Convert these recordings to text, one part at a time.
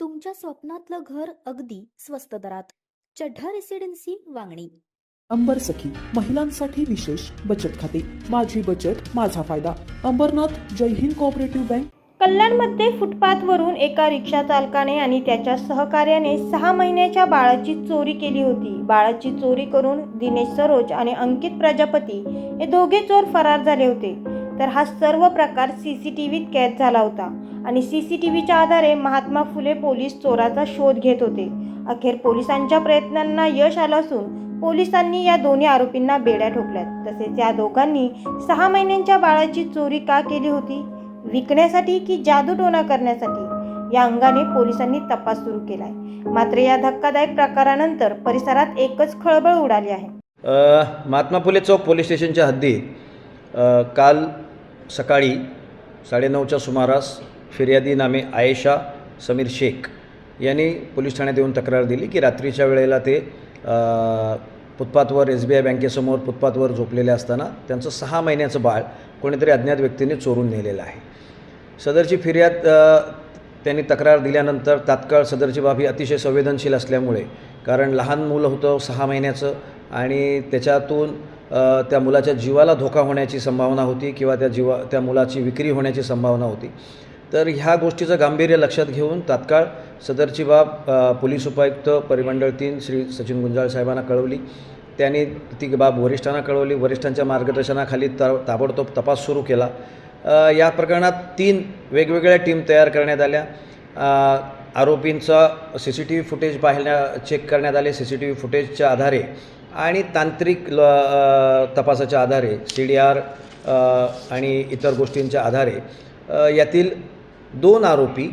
तुमच्या स्वप्नातलं घर अगदी स्वस्त दरात. चढ्ढा रेसिडेन्सी वांगणी. अंबर सखी महिलांसाठी विशेष बचत खाते. माझी बचत माझा फायदा. Ambernath Jai Hind cooperative bank. कल्याणमध्ये फुटपाथवरून एका रिक्षा चालकाने आणि त्याच्या सहकार्याने सहा महिन्याच्या बाळाची चोरी केली होती. बाळाची चोरी करून दिनेश सरोज आणि अंकित प्रजापती हे दोघे चोर फरार झाले होते. तर हा सर्व प्रकार सी सी टी व्हीत कैद झाला होता. आणि सी सी टी व्हीच्या आधारे महात्मा फुले पोलीस चोराचा शोध घेत होते. अखेर पोलिसांच्या प्रयत्नांना यश आलं असून पोलिसांनी या दोन्ही आरोपींना बेड्या ठोकल्यात. तसेच या दोघांनी सहा महिन्यांच्या बाळाची चोरी का केली होती? विकण्यासाठी की जादूटोणा करण्यासाठी? या अंगाने पोलिसांनी तपास सुरू केलाय. मात्र या धक्कादायक प्रकारानंतर परिसरात एकच खळबळ उडाली आहे. महात्मा फुले चौक पोलीस स्टेशनच्या हद्दीत काल सकाळी साडेनऊच्या सुमारास फिर्यादी नामे आयेशा समीर शेख यांनी पोलीस ठाण्यात येऊन तक्रार दिली की रात्रीच्या वेळेला ते फुटपाथवर एस बी आय बँकेसमोर फुटपाथवर झोपलेले असताना त्यांचं सहा महिन्याचं बाळ कोणीतरी अज्ञात व्यक्तीने चोरून नेलेलं आहे. सदरची फिर्याद त्यांनी तक्रार दिल्यानंतर तात्काळ सदरची बाब ही अतिशय संवेदनशील असल्यामुळे कारण लहान मुलं होतं सहा महिन्याचं आणि त्याच्यातून त्या मुलाच्या जीवाला धोका होण्याची संभावना होती किंवा त्या जीवा त्या मुलाची विक्री होण्याची संभावना होती. तर ह्या गोष्टीचं गांभीर्य लक्षात घेऊन तात्काळ सदरची बाब पोलीस उपायुक्त परिमंडळ तीन श्री सचिन गुंजाळ साहेबांना कळवली. त्यांनी ती बाब वरिष्ठांना कळवली. वरिष्ठांच्या मार्गदर्शनाखाली ता ताबडतोब तपास सुरू केला. या प्रकरणात तीन वेगवेगळ्या टीम तयार करण्यात आल्या. आरोपींचा C C T V footage पाहण्या चेक करण्यात आले. सी सी टी व्ही फुटेजच्या आधारे आणि तांत्रिक ल तपासाच्या आधारे सी डी आर आणि इतर गोष्टींच्या आधारे यातील दोन आरोपी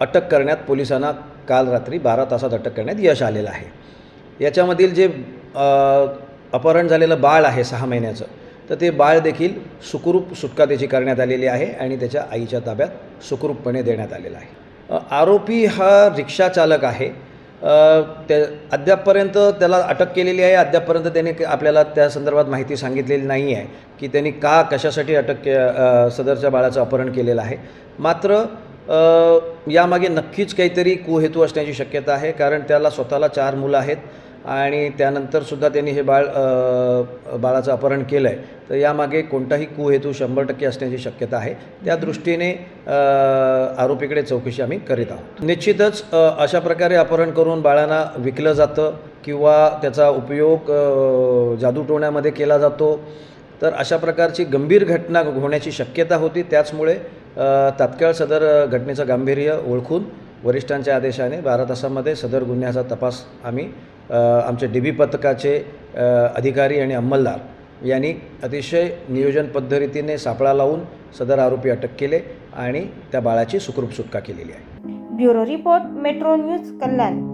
अटक करण्यात पोलिसांना काल रात्री बारा तासात अटक करण्यात यश आलेलं आहे. याच्यामधील जे अपहरण झालेलं बाळ आहे सहा महिन्याचं तर ते बाळ देखील सुखरूप सुटका त्याची करण्यात आलेली आहे आणि त्याच्या आईच्या ताब्यात सुखरूपपणे देण्यात आलेला आहे. आरोपी हा रिक्षा चालक आहे. त्या अद्यापपर्यंत त्याला अटक केलेली आहे. अद्यापपर्यंत त्याने आपल्याला त्या संदर्भात माहिती सांगितलेली नाही आहे की त्यांनी का कशासाठी अटक के सदरच्या बाळाचं अपहरण केलेलं आहे. मात्र यामागे नक्कीच काहीतरी कुहेतू असण्याची शक्यता आहे कारण त्याला स्वतःला चार मुलं आहेत. आणि त्यानंतरसुद्धा त्यांनी हे बाळ बाळाचं अपहरण केलं आहे तर यामागे कोणताही कुहेतू शंभर टक्के असण्याची शक्यता आहे. त्या दृष्टीने आरोपीकडे चौकशी आम्ही करीत आहोत. निश्चितच अशा प्रकारे अपहरण करून बाळांना विकलं जातं किंवा त्याचा उपयोग जादूटोण्यामध्ये केला जातो. तर अशा प्रकारची गंभीर घटना होण्याची शक्यता होती. त्याचमुळे तात्काळ सदर घटनेचं गांभीर्य ओळखून वरिष्ठांच्या आदेशाने बारा तासामध्ये सदर गुन्ह्याचा तपास आम्ही आमच्या आमचे डी बी पथकाचे अधिकारी आणि अंमलदार यांनी अतिशय नियोजन पद्धतीने सापळा लावून सदर आरोपी अटक केले आणि त्या बाळाची सुखरूप सुटका केलेली आहे. Bureau report metro news Kalyan.